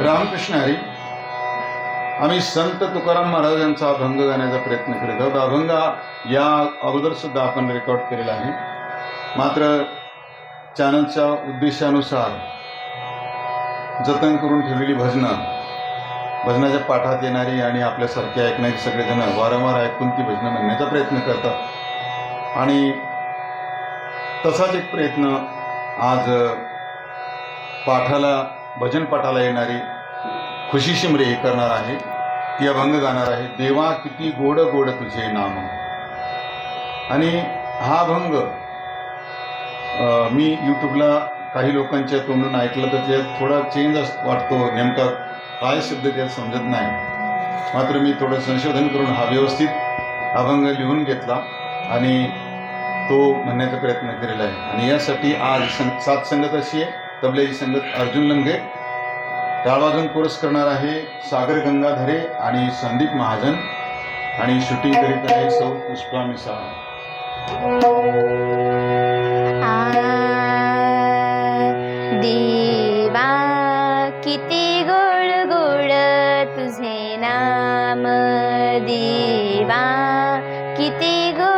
रामकृष्ण हरी आम्ही संत तुकाराम महाराज यांचा अभंग गाण्याचा प्रयत्न करीत आहोत. अभंग या अगोदर सुद्धा आपण रेकॉर्ड केलेला आहे. मात्र चॅनलच्या उद्देशानुसार जतन करून ठेवलेली भजनं भजनाच्या पाठात येणारी आणि आपल्यासारखे ऐकणारी सगळेजण वारंवार ऐकून ती भजनं म्हणण्याचा प्रयत्न करतात. आणि तसाच एक प्रयत्न आज पाठाला भजनपटाला येणारी खुशी शिमरे हे करणार आहे. ती अभंग गाणार आहे. देवा किती गोड गोड तुझे नाम. आणि हा अभंग मी यूट्यूबला काही लोकांच्या तोंडून ऐकलं तर त्यात थोडा चेंज वाटतो. नेमका काय शब्द त्यात समजत नाही. मात्र मी थोडं संशोधन करून हा व्यवस्थित अभंग लिहून घेतला आणि तो म्हणण्याचा प्रयत्न केलेला आहे. आणि यासाठी आज सं सात संगत अशी आहे. तबल्याची संगत अर्जुन लंगे. टाळ कोर्स करणार आहे सागर गंगाधरे आणि संदीप महाजन. आणि शूटिंग करीत आहे सौ पुष्पा मिसाळ देवा किती गोड गोड तुझे नाम. देवा किती गोड